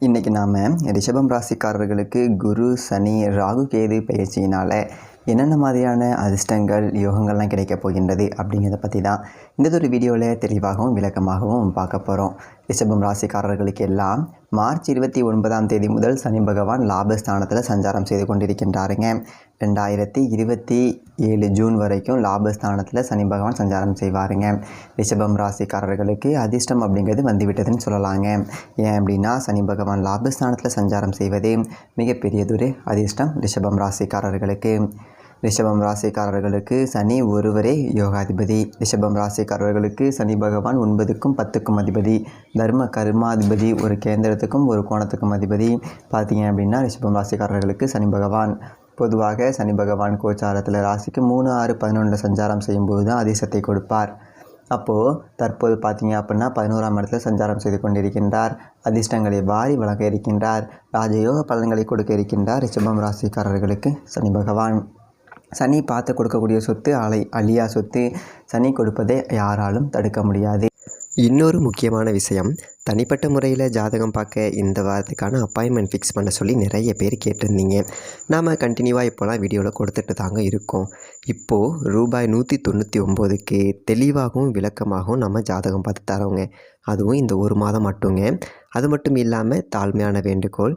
இன்றைக்கி நாம் ரிஷபம் ராசிக்காரர்களுக்கு குரு சனி ராகு கேது பயிற்சியினால் என்னென்ன மாதிரியான அதிர்ஷ்டங்கள் யோகங்கள்லாம் கிடைக்கப் போகின்றது அப்படிங்கிறத பற்றி தான் இந்த ஒரு வீடியோவில் தெளிவாகவும் விளக்கமாகவும் பார்க்க போகிறோம் ரிஷபம் ராசிக்காரர்களுக்கு எல்லாம் மார்ச் இருபத்தி ஒன்பதாம் தேதி முதல் சனி பகவான் லாபஸ்தானத்தில் சஞ்சாரம் செய்து கொண்டிருக்கின்றாருங்க. ரெண்டாயிரத்தி இருபத்தி ஏழு ஜூன் வரைக்கும் லாபஸ்தானத்தில் சனி பகவான் சஞ்சாரம் செய்வாருங்க. ரிஷபம் ராசிக்காரர்களுக்கு அதிர்ஷ்டம் அப்படிங்கிறது வந்துவிட்டதுன்னு சொல்லலாங்க. ஏன் அப்படின்னா சனி பகவான் லாபஸ்தானத்தில் சஞ்சாரம் செய்வது மிகப்பெரியதொரு அதிர்ஷ்டம் ரிஷபம் ராசிக்காரர்களுக்கு. ரிஷபம் ராசிக்காரர்களுக்கு சனி ஒருவரே யோகாதிபதி. ரிஷபம் ராசிக்காரர்களுக்கு சனி பகவான் ஒன்பதுக்கும் பத்துக்கும் அதிபதி. தர்ம கர்மாதிபதி ஒரு கேந்திரத்துக்கும் ஒரு கோணத்துக்கும் அதிபதி. பார்த்தீங்க அப்படின்னா ரிஷபம் ராசிக்காரர்களுக்கு சனி பகவான். பொதுவாக சனி பகவான் கோச்சாரத்தில் ராசிக்கு மூணு ஆறு பதினொன்றில் சஞ்சாரம் செய்யும்போது தான் அதிசத்தை கொடுப்பார். அப்போது தற்போது பார்த்தீங்க அப்படின்னா பதினோராம் இடத்துல சஞ்சாரம் செய்து கொண்டிருக்கின்றார். அதிர்ஷ்டங்களை வாரி வழங்க இருக்கின்றார். ராஜயோக பலன்களை கொடுக்க இருக்கின்றார் ரிஷபம் ராசிக்காரர்களுக்கு சனி பகவான். சனி பார்த்து கொடுக்கக்கூடிய சொத்து அலை அழியா சொத்து சனி கொடுப்பதை யாராலும் தடுக்க முடியாது. இன்னொரு முக்கியமான விஷயம் தனிப்பட்ட முறையில் ஜாதகம் பார்க்க இந்த வாரத்துக்கான அப்பாயின்மெண்ட் ஃபிக்ஸ் பண்ண சொல்லி நிறைய பேர் கேட்டிருந்தீங்க. நாம் கண்டினியூவாக இப்போலாம் வீடியோவில் கொடுத்துட்டு தாங்க இருக்கோம். இப்போது ரூபாய் நூற்றி தொண்ணூற்றி ஒம்போதுக்கு தெளிவாகவும் விளக்கமாகவும் நம்ம ஜாதகம் பார்த்து தரோங்க. அதுவும் இந்த ஒரு மாதம் மட்டுங்க. அது மட்டும் இல்லாமல் தாழ்மையான வேண்டுகோள்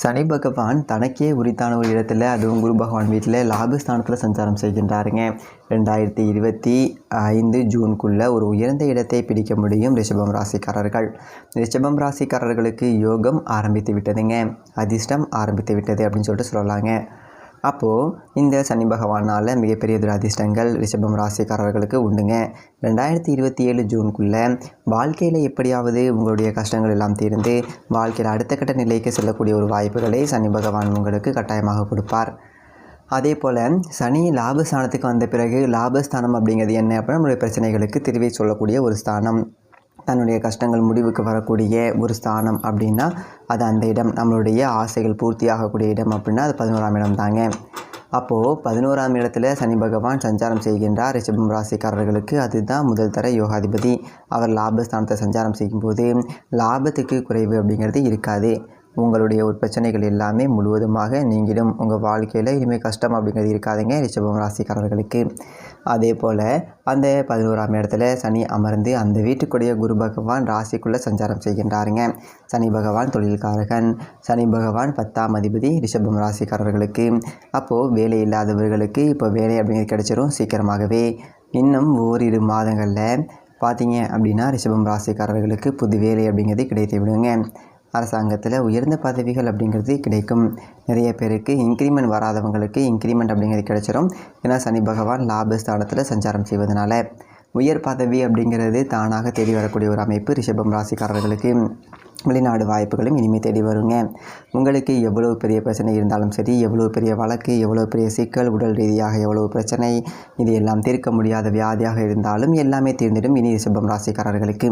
சனி பகவான் தனக்கே உரித்தான ஒரு இடத்துல அதுவும் குரு பகவான் வீட்டில் லாபஸ்தானத்தில் சஞ்சாரம் செய்கின்றாருங்க. ரெண்டாயிரத்தி இருபத்தி ஐந்து ஜூனுக்குள்ளே ஒரு உயர்ந்த இடத்தை பிடிக்க முடியும் ரிஷபம் ராசிக்காரர்கள். ரிஷபம் ராசிக்காரர்களுக்கு யோகம் ஆரம்பித்து விட்டதுங்க. அதிர்ஷ்டம் ஆரம்பித்து விட்டது அப்படின்னு சொல்லிட்டு சொல்லலாங்க. அப்போது இந்த சனி பகவானால் மிகப்பெரிய ஒரு அதிர்ஷ்டங்கள் ரிஷபம் ராசிக்காரர்களுக்கு உண்டுங்க. ரெண்டாயிரத்தி இருபத்தி ஏழு ஜூனுக்குள்ளே வாழ்க்கையில் எப்படியாவது உங்களுடைய கஷ்டங்கள் எல்லாம் தீர்ந்து வாழ்க்கையில் அடுத்த கட்ட நிலைக்கு செல்லக்கூடிய ஒரு வாய்ப்புகளை சனி பகவான் உங்களுக்கு கட்டாயமாக கொடுப்பார். அதே போல் சனி லாபஸ்தானத்துக்கு வந்த பிறகு லாபஸ்தானம் அப்படிங்கிறது என்ன? அப்படின்னா நம்மளுடைய பிரச்சனைகளுக்கு திருவி சொல்லக்கூடிய ஒரு ஸ்தானம். தன்னுடைய கஷ்டங்கள் முடிவுக்கு வரக்கூடிய ஒரு ஸ்தானம் அப்படின்னா அது அந்த இடம் நம்மளுடைய ஆசைகள் பூர்த்தியாகக்கூடிய இடம் அப்படின்னா அது பதினோராம் இடம் தாங்க. அப்போது பதினோராம் இடத்துல சனி பகவான் சஞ்சாரம் செய்கின்றார். ரிஷபம் ராசிக்காரர்களுக்கு அதுதான் முதல் தர யோகாதிபதி. அவர் லாபஸ்தானத்தை சஞ்சாரம் செய்யும்போது லாபத்துக்கு குறைவு அப்படிங்கிறது இருக்காது. உங்களுடைய ஒரு பிரச்சனைகள் எல்லாமே முழுவதுமாக நீங்களும் உங்கள் வாழ்க்கையில் இனிமேல் கஷ்டம் அப்படிங்கிறது இருக்காதுங்க. ரிஷபம் ராசிக்காரர்களுக்கு. அதே போல் அந்த பதினோராம் இடத்துல சனி அமர்ந்து அந்த வீட்டுக்குடைய குரு பகவான் ராசிக்குள்ளே சஞ்சாரம் செய்கின்றாருங்க. சனி பகவான் தொழில்காரகன். சனி பகவான் பத்தாம் அதிபதி ரிஷபம் ராசிக்காரர்களுக்கு. அப்போது வேலை இல்லாதவர்களுக்கு இப்போ வேலை அப்படிங்கிறது கிடைச்சிரும் சீக்கிரமாகவே. இன்னும் ஓரிரு மாதங்களில் பார்த்தீங்க அப்படின்னா ரிஷபம் ராசிக்காரர்களுக்கு புது வேலை அப்படிங்கிறது கிடைத்து விடுங்க. அரசாங்கத்தில் உயர்ந்த பதவிகள் அப்படிங்கிறது கிடைக்கும். நிறைய பேருக்கு இன்க்ரிமெண்ட் வராதவங்களுக்கு இன்க்ரிமெண்ட் அப்படிங்கிறது கிடைச்சிடும் ஏன்னா சனி பகவான் லாபஸ்தானத்தில் சஞ்சாரம் செய்வதனால உயர் பதவி அப்படிங்கிறது தானாக தேடி வரக்கூடிய ஒரு அமைப்பு ரிஷபம் ராசிக்காரர்களுக்கு. வெளிநாடு வாய்ப்புகளும் இனிமேல் தேடி வருங்க. உங்களுக்கு எவ்வளோ பெரிய பிரச்சனை இருந்தாலும் சரி எவ்வளோ பெரிய வழக்கு எவ்வளோ பெரிய சிக்கல் உடல் ரீதியாக எவ்வளோ பிரச்சனை இது எல்லாம் தீர்க்க முடியாத வியாதியாக இருந்தாலும் எல்லாமே தீர்ந்திடும் இனி ரிஷபம் ராசிக்காரர்களுக்கு.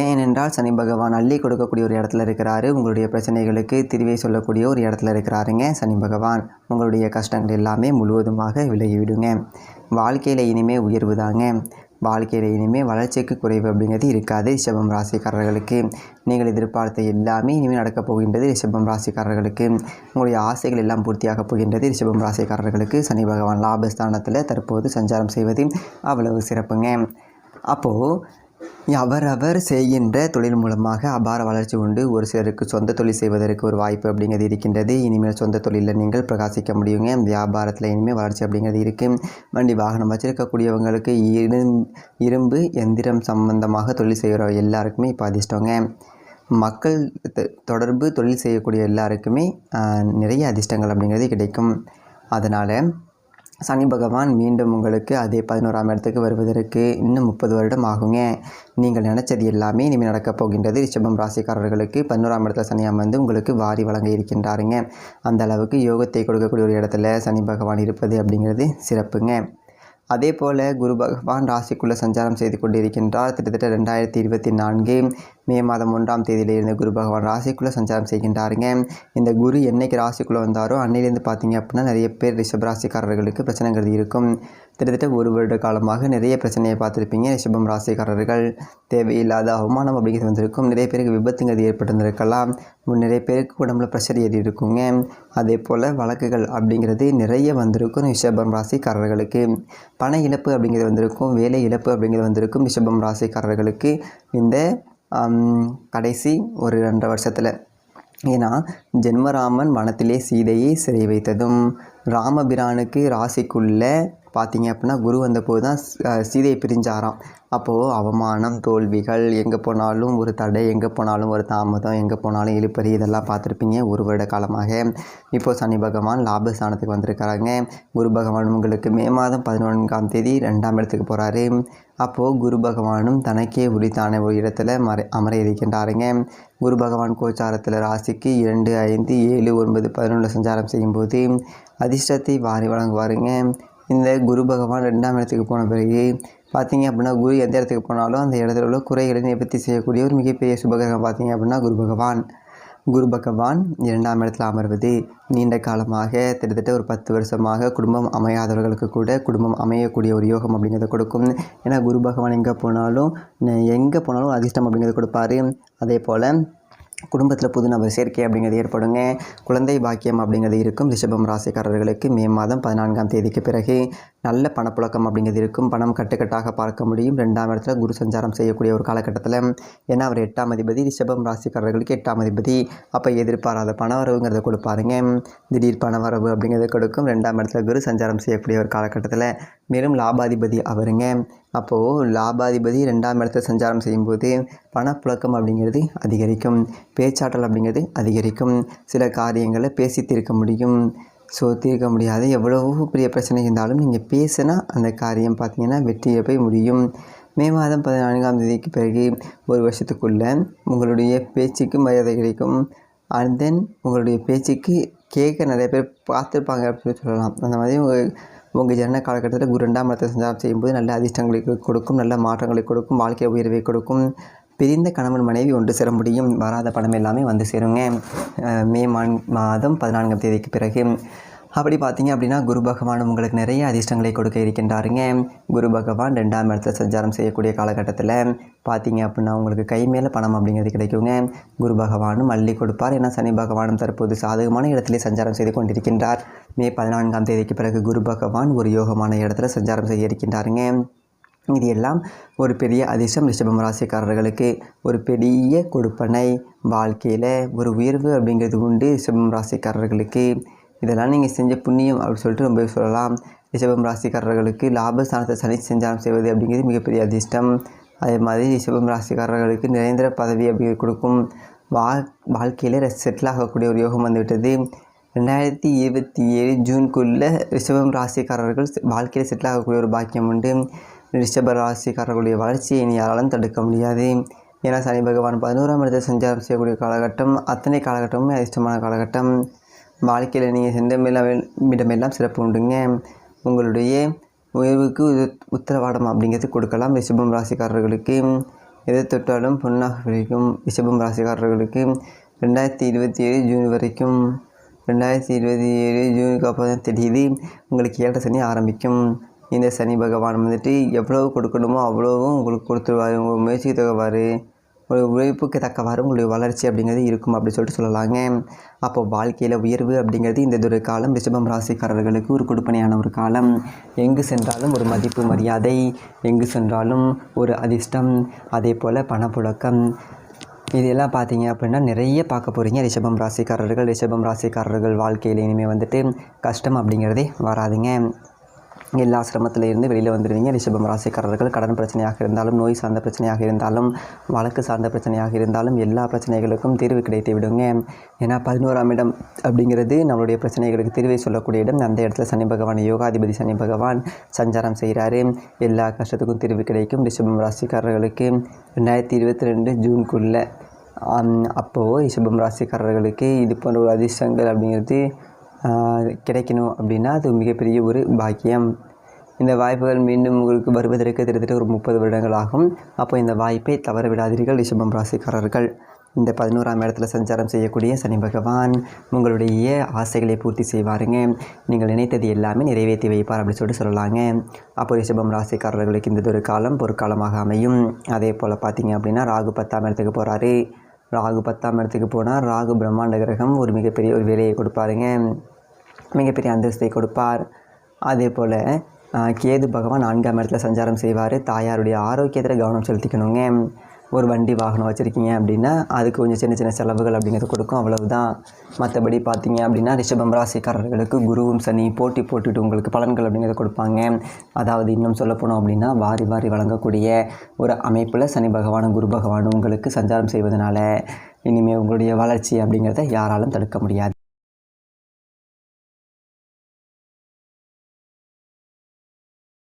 ஏனென்றால் சனி பகவான் அள்ளி கொடுக்கக்கூடிய ஒரு இடத்துல இருக்கிறாரு. உங்களுடைய பிரச்சனைகளுக்கு தீர்வை சொல்லக்கூடிய ஒரு இடத்துல இருக்கிறாருங்க சனி பகவான். உங்களுடைய கஷ்டங்கள் எல்லாமே முழுவதுமாக விலகிவிடுங்க. வாழ்க்கையில் இனிமே உயர்வு தாங்க. வாழ்க்கையில் இனிமேல் வளர்ச்சிக்கு குறைவு அப்படிங்கிறது இருக்காது ரிஷபம் ராசிக்காரர்களுக்கு. நீங்கள் எதிர்பார்த்த எல்லாமே இனிமேல் நடக்கப் போகின்றது ரிஷபம் ராசிக்காரர்களுக்கு. உங்களுடைய ஆசைகள் எல்லாம் பூர்த்தியாகப் போகின்றது ரிஷபம் ராசிக்காரர்களுக்கு. சனி பகவான் லாபஸ்தானத்தில் தற்போது சஞ்சாரம் செய்வது அவ்வளவு சிறப்புங்க. அப்போது அவரவர் செய்கின்ற தொழில் மூலமாக அபார வளர்ச்சி உண்டு. ஒரு சிலருக்கு சொந்த தொழில் செய்வதற்கு ஒரு வாய்ப்பு அப்படிங்கிறது இருக்கின்றது. இனிமேல் சொந்த தொழிலில் நீங்கள் பிரகாசிக்க முடியுங்க. வியாபாரத்தில் இனிமேல் வளர்ச்சி அப்படிங்கிறது இருக்குது வண்டி வாகனம் வச்சிருக்கக்கூடியவங்களுக்கு இரு இரும்பு எந்திரம் சம்பந்தமாக தொழில் செய்கிற எல்லாருக்குமே இப்போ அதிர்ஷ்டங்க. மக்கள் தொடர்பு தொழில் செய்யக்கூடிய எல்லாருக்குமே நிறைய அதிர்ஷ்டங்கள் அப்படிங்கிறது கிடைக்கும். அதனால் சனி பகவான் மீண்டும் உங்களுக்கு அதே பதினோராம் இடத்துக்கு வருவதற்கு இன்னும் முப்பது வருடம் ஆகுங்க. நீங்கள் நினச்சது எல்லாமே இனிமேல் நடக்கப் போகின்றது. ரிஷபம் ராசிக்காரர்களுக்கு பதினோராம் இடத்துல சனி அமர்ந்து உங்களுக்கு வாரி வழங்க இருக்கின்றாருங்க. அந்த அளவுக்கு யோகத்தை கொடுக்கக்கூடிய ஒரு இடத்துல சனி பகவான் இருப்பது அப்படிங்கிறது சிறப்புங்க. அதே போல் குரு பகவான் ராசிக்குள்ளே சஞ்சாரம் செய்து கொண்டிருக்கின்றார். கிட்டத்தட்ட ரெண்டாயிரத்தி இருபத்தி நான்கு மே மாதம் ஒன்றாம் தேதியிலிருந்து குரு பகவான் ராசிக்குள்ளே சஞ்சாரம் செய்கின்றாருங்க. இந்த குரு என்னைக்கு ராசிக்குள்ளே வந்தாரோ அன்னையிலேருந்து பார்த்தீங்க அப்படின்னா நிறைய பேர் ரிஷபராசிக்காரர்களுக்கு பிரச்சனைங்கிறது இருக்கும். கிட்டத்தட்ட ஒரு வருட காலமாக நிறைய பிரச்சனையை பார்த்துருப்பீங்க. ரிஷபம் ராசிக்காரர்கள் தேவையில்லாத அவமானம் அப்படிங்கிறது வந்திருக்கும். நிறைய பேருக்கு விபத்துங்கிறது ஏற்பட்டிருந்திருக்கலாம். நிறைய பேருக்கு உடம்புல ப்ரெஷர் ஏறி இருக்குங்க. அதே போல் வழக்குகள் அப்படிங்கிறது நிறைய வந்திருக்கும் ரிஷபம் ராசிக்காரர்களுக்கு. பண இழப்பு அப்படிங்கிறது வந்திருக்கும். வேலை இழப்பு அப்படிங்கிறது வந்திருக்கும் ரிஷபம் ராசிக்காரர்களுக்கு. இந்த கடைசி ஒரு ரெண்டரை வருஷத்தில். ஏன்னா ஜென்மராமன் வனத்திலே சீதையை சிறை வைத்ததும் ராமபிரானுக்கு ராசிக்குள்ளே பார்த்தீங்க அப்படின்னா குரு வந்தபோது தான் சீதையை பிரிஞ்சாராம். அப்போது அவமானம் தோல்விகள் எங்கே போனாலும் ஒரு தடை எங்கே போனாலும் ஒரு தாமதம் எங்கே போனாலும் இழுப்பறி இதெல்லாம் பார்த்துருப்பீங்க. ஒரு வருட காலமாக இப்போது சனி பகவான் லாபஸ்தானத்துக்கு வந்திருக்கிறாங்க குரு பகவான் உங்களுக்கு மே மாதம் பதினொன்றாம் தேதி ரெண்டாம் இடத்துக்கு போகிறாரு அப்போது குரு பகவானும் தனக்கே உரித்தான ஒரு இடத்துல மறை அமர இருக்கின்றாருங்க. குரு பகவான் கோச்சாரத்தில் ராசிக்கு இரண்டு ஐந்து ஏழு ஒன்பது பதினொன்று சஞ்சாரம் செய்யும்போது அதிர்ஷ்டத்தை வாரி வழங்குவாருங்க. இந்த குரு பகவான் ரெண்டாம் இடத்துக்கு போன பிறகு பார்த்தீங்க அப்படின்னா குரு எந்த இடத்துக்கு போனாலும் அந்த இடத்துல உள்ள குறைகளை நிவர்த்தி செய்யக்கூடிய ஒரு மிகப்பெரிய சுபகிரகம் பார்த்தீங்க அப்படின்னா குரு பகவான். குரு பகவான் இரண்டாம் இடத்துல அமர்வது. நீண்ட காலமாக கிட்டத்தட்ட ஒரு பத்து வருஷமாக குடும்பம் அமையாதவர்களுக்கு கூட குடும்பம் அமையக்கூடிய ஒரு யோகம் அப்படிங்கிறத கொடுக்கும். ஏன்னா குரு பகவான் எங்கே போனாலும் எங்கே போனாலும் அதிர்ஷ்டம் அப்படிங்கிறத கொடுப்பாரு. அதே போல் குடும்பத்தில் புது நபர் சேர்க்கை அப்படிங்கிறது ஏற்படுங்க. குழந்தை பாக்கியம் அப்படிங்கிறது இருக்கும். ரிஷபம் ராசிக்காரர்களுக்கு மே மாதம் பதினான்காம் தேதிக்கு பிறகு நல்ல பணப்புழக்கம் அப்படிங்கிறது இருக்கும். பணம் கட்டுக்கட்டாக பார்க்க முடியும். ரெண்டாம் இடத்துல குரு சஞ்சாரம் செய்யக்கூடிய ஒரு காலகட்டத்தில். ஏன்னா அவர் எட்டாம் அதிபதி ரிஷபம் ராசிக்காரர்களுக்கு எட்டாம் அதிபதி. அப்போ எதிர்பாராத பணவரவுங்கிறத கொடுப்பாருங்க. திடீர் பணவரவு அப்படிங்கிறத கொடுக்கும். ரெண்டாம் இடத்துல குரு சஞ்சாரம் செய்யக்கூடிய ஒரு காலகட்டத்தில் மேலும் லாபாதிபதி அவருங்க. அப்போது லாபாதிபதி ரெண்டாம் இடத்துல சஞ்சாரம் செய்யும்போது பணப்புழக்கம் அப்படிங்கிறது அதிகரிக்கும் பேச்சாற்றல் அப்படிங்கிறது அதிகரிக்கும் சில காரியங்களை பேசி தீர்க்க முடியும் ஸோ தீர்க்க முடியாத. எவ்வளவோ பெரிய பிரச்சனை இருந்தாலும் நீங்கள் பேசினா அந்த காரியம் பார்த்தீங்கன்னா வெற்றியை போய் முடியும். மே மாதம் பதினான்காம் தேதிக்கு பிறகு ஒரு வருஷத்துக்குள்ளே உங்களுடைய பேச்சுக்கு மரியாதை கிடைக்கும். அண்ட் தென் உங்களுடைய பேச்சுக்கு கேட்க நிறைய பேர் பார்த்துருப்பாங்க அப்படின்னு சொல்லலாம். அந்த மாதிரி உங்கள் உங்கள் ஜனன காலகட்டத்தில் குரு ரெண்டாம் இடத்தை சஞ்சாரம் செய்யும்போது நல்ல அதிர்ஷ்டங்களை கொடுக்கும் நல்ல மாற்றங்களை கொடுக்கும் வாழ்க்கை உயர்வை கொடுக்கும். பிரிந்த கணவன் மனைவி ஒன்று சேர முடியும். வராத பணம் எல்லாமே வந்து சேருங்க. மே மான் மாதம் பதினான்காம் தேதிக்கு பிறகு. அப்படி பார்த்தீங்க அப்படின்னா குரு பகவான் உங்களுக்கு நிறைய அதிர்ஷ்டங்களை கொடுக்க இருக்கின்றாருங்க. குரு பகவான் ரெண்டாம் இடத்துல சஞ்சாரம் செய்யக்கூடிய காலகட்டத்தில் பார்த்தீங்க அப்படின்னா உங்களுக்கு கை மேலே பணம் அப்படிங்கிறது கிடைக்குங்க. குரு பகவானும் அள்ளி கொடுப்பார். ஏன்னா சனி பகவானும் தற்போது சாதகமான இடத்திலே சஞ்சாரம் செய்து கொண்டிருக்கின்றார். மே பதினான்காம் தேதிக்கு பிறகு குரு பகவான் ஒரு யோகமான இடத்துல சஞ்சாரம் செய்ய இருக்கின்றாருங்க. இது எல்லாம் ஒரு பெரிய அதிர்ஷ்டம் ரிஷபம் ராசிக்காரர்களுக்கு. ஒரு பெரிய கொடுப்பனை வாழ்க்கையில் ஒரு உயர்வு அப்படிங்கிறது உண்டு ரிஷபம் ராசிக்காரர்களுக்கு. இதெல்லாம் நீங்கள் செஞ்ச புண்ணியம் அப்படின்னு சொல்லிட்டு ரொம்ப சொல்லலாம். ரிஷபம் ராசிக்காரர்களுக்கு லாபஸ்தானத்தை சனி சஞ்சாரம் செய்வது அப்படிங்கிறது மிகப்பெரிய அதிர்ஷ்டம். அதே மாதிரி ரிஷபம் ராசிக்காரர்களுக்கு நிரந்தர பதவி அப்படிங்கிறது கொடுக்கும். வா வாழ்க்கையில் செட்டில் ஆகக்கூடிய ஒரு யோகம் வந்துவிட்டது. ரெண்டாயிரத்தி இருபத்தி ஏழு ஜூனுக்குள்ளே ரிஷபம் ராசிக்காரர்கள் வாழ்க்கையில் செட்டில் ஆகக்கூடிய ஒரு பாக்கியம் உண்டு. ரிஷப ராசிக்காரர்களுடைய வளர்ச்சியை இனி யாராலும் தடுக்க முடியாது. ஏன்னா சனி பகவான் பதினோராம் இடத்தை சஞ்சாரம் செய்யக்கூடிய காலகட்டம் அத்தனை காலகட்டமுமே அதிர்ஷ்டமான காலகட்டம். வாழ்க்கையில் நீங்கள் சென்றமெல்லாம் இடமெல்லாம் சிறப்பு உண்டுங்க. உங்களுடைய உயர்வுக்கு உத்- உத்தரவாதம் அப்படிங்கிறது கொடுக்கலாம். ரிஷபம் ராசிக்காரர்களுக்கு எதை தொட்டாலும் பொன்னாக விளைக்கும் ரிஷபம் ராசிக்காரர்களுக்கு ரெண்டாயிரத்தி இருபத்தி ஏழு ஜூன் வரைக்கும் ரெண்டாயிரத்தி இருபத்தி ஏழு ஜூனுக்கு அப்புறம் தான் தெரியுது உங்களுக்கு ஏழரை சனி ஆரம்பிக்கும். இந்த சனி பகவான் வந்துட்டு எவ்வளவு கொடுக்கணுமோ அவ்வளோவும் உங்களுக்கு கொடுத்துருவாரு. உங்கள் முயற்சிக்கு தக்கவாறு ஒரு உழைப்புக்கு தக்கவாறு உங்களுடைய வளர்ச்சி அப்படிங்கிறது இருக்கும் அப்படின்னு சொல்லிட்டு சொல்லலாங்க. அப்போ வாழ்க்கையில் உயர்வு அப்படிங்கிறது இந்த ஒரு காலம் ரிஷபம் ராசிக்காரர்களுக்கு ஒரு கொடுப்பனையான ஒரு காலம். எங்கு சென்றாலும் ஒரு மதிப்பு மரியாதை. எங்கு சென்றாலும் ஒரு அதிர்ஷ்டம். அதே போல் பணப்புழக்கம். இதெல்லாம் பார்த்தீங்க அப்படின்னா நிறைய பார்க்க போகிறீங்க ரிஷபம் ராசிக்காரர்கள் ரிஷபம் ராசிக்காரர்கள் வாழ்க்கையில் இனிமேல் வந்துட்டு கஷ்டம் அப்படிங்கிறதே வராதுங்க. எல்லா சிரமத்தில் இருந்து வெளியில் வந்துடுவீங்க. ரிஷபம் ராசிக்காரர்கள் கடன் பிரச்சனையாக இருந்தாலும் நோய் சார்ந்த பிரச்சனையாக இருந்தாலும் வழக்கு சார்ந்த பிரச்சனையாக இருந்தாலும் எல்லா பிரச்சனைகளுக்கும் தீர்வு கிடைத்து விடுங்க. ஏன்னா பதினோராம் இடம் அப்படிங்கிறது நம்மளுடைய பிரச்சனைகளுக்கு தீர்வை சொல்லக்கூடிய இடம். அந்த இடத்துல சனி பகவான் யோகாதிபதி சனி பகவான் சஞ்சாரம் செய்கிறாரு. எல்லா கஷ்டத்துக்கும் தீர்வு கிடைக்கும். ரிஷபம் ராசிக்காரர்களுக்கு ரெண்டாயிரத்தி இருபத்தி ரெண்டு ஜூனுக்குள்ளே அப்போது ரிஷபம் ராசிக்காரர்களுக்கு இது போன்ற ஒரு அதிர்ஷ்டங்கள் அப்படிங்கிறது கிடைக்கணும் அப்படின்னா அது மிகப்பெரிய ஒரு பாக்கியம். இந்த வாய்ப்புகள் மீண்டும் உங்களுக்கு வருவதற்கு கிட்டத்தட்ட ஒரு முப்பது வருடங்கள் ஆகும். அப்போ இந்த வாய்ப்பை தவற விடாதீர்கள் ரிஷபம் ராசிக்காரர்கள். இந்த பதினோராம் இடத்துல சஞ்சாரம் செய்யக்கூடிய சனி பகவான் உங்களுடைய ஆசைகளை பூர்த்தி செய்வாருங்க. நீங்கள் நினைத்தது எல்லாமே நிறைவேற்றி வைப்பார் அப்படின்னு சொல்லிட்டு சொல்லலாங்க. அப்போ ரிஷபம் ராசிக்காரர்களுக்கு இந்த ஒரு காலம் பொற்காலமாக அமையும். அதே போல் பார்த்தீங்க அப்படின்னா ராகு பத்தாம் இடத்துக்கு போகிறாரு ராகு பத்தாம் இடத்துக்கு போனால் ராகு பிரம்மாண்ட கிரகம் ஒரு மிகப்பெரிய ஒரு வேலையை கொடுப்பாருங்க. மிகப்பெரிய அந்தஸ்தை கொடுப்பார். அதே போல் கேது பகவான் நான்காம் இடத்துல சஞ்சாரம் செய்வார். தாயாருடைய ஆரோக்கியத்தில் கவனம் செலுத்திக்கணுங்க. ஒரு வண்டி வாகனம் வச்சுருக்கீங்க அப்படின்னா அதுக்கு கொஞ்சம் சின்ன சின்ன செலவுகள் அப்படிங்கிறது கொடுக்கும். அவ்வளவுதான். மற்றபடி பார்த்தீங்க அப்படின்னா ரிஷபம் ராசிக்காரர்களுக்கு குருவும் சனி போட்டி போட்டுட்டு உங்களுக்கு பலன்கள் அப்படிங்கிறத கொடுப்பாங்க. அதாவது இன்னும் சொல்ல போனோம் அப்படின்னா வாரி வாரி வழங்கக்கூடிய ஒரு அமைப்பில் சனி பகவானும் குரு பகவானும் உங்களுக்கு சஞ்சாரம் செய்வதனால இனிமேல் உங்களுடைய வளர்ச்சி அப்படிங்கிறத யாராலும் தடுக்க முடியாது.